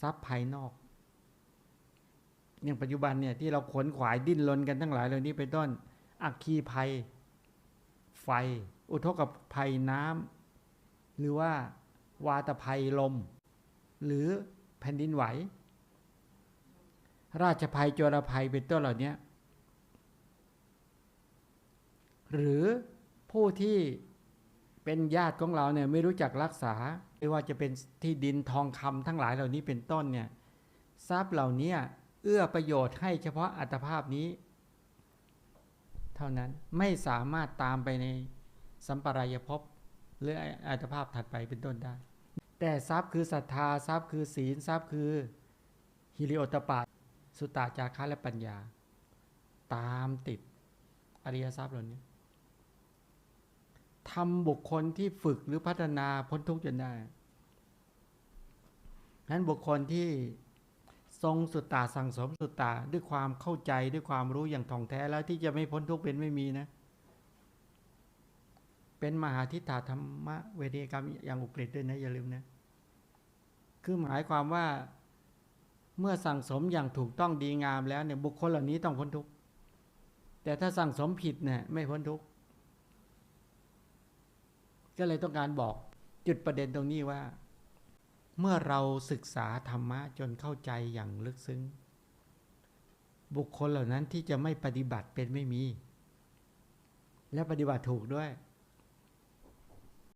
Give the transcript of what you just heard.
ทรัพย์ภายนอกอย่างปัจจุบันเนี่ยที่เราขนขวายดิ้นรนกันทั้งหลายเหล่านี้เป็นต้นอัคคีภัย ไฟ อุทกภัยน้ำหรือว่าวาตภัยลม หรือแผ่นดินไหว ราชภัยโจรภัยเป็นต้นเหล่านี้หรือผู้ที่ เป็นญาติของเราเนี่ยไม่รู้จักรักษาไม่ว่าจะเป็นที่ดินทองคำทั้งหลายเหล่านี้เป็นต้นเนี่ยทรัพย์เหล่านี้เอื้อประโยชน์ให้เฉพาะอัตภาพนี้ เท่านั้นไม่สามารถตามไปในสัมปรายภพหรืออัตภาพถัดไปเป็นต้นได้ แต่ทรัพย์คือศรัทธาทรัพย์คือศีลทรัพย์คือฮิริโอตปาสุตตาจาคะและปัญญา ตามติดอริยทรัพย์เหล่านี้ ทำบุคคลที่ฝึกหรือพัฒนาพ้นทุกข์จนได้นั้นบุคคลที่ทรงสุตตาสั่งสมสุตตาด้วยความเข้าใจด้วยความรู้อย่างท่องแท้แล้วที่จะไม่พ้นทุกข์เป็นไม่มีนะ เป็นมหาทิฏฐาธรรมะเวทีกรรมอย่างอุกฤษด้วยนะอย่าลืมนะ คือหมายความว่าเมื่อสั่งสมอย่างถูกต้องดีงามแล้วเนี่ยบุคคลเหล่านี้ต้องพ้นทุกข์แต่ถ้าสั่งสมผิดเนี่ยไม่พ้นทุกข์ ก็เลยต้องการบอกจุดประเด็นตรงนี้ว่า เมื่อเราศึกษาธรรมะจนเข้าใจอย่างลึกซึ้ง บุคคลเหล่านั้นที่จะไม่ปฏิบัติเป็นไม่มี และปฏิบัติถูกด้วย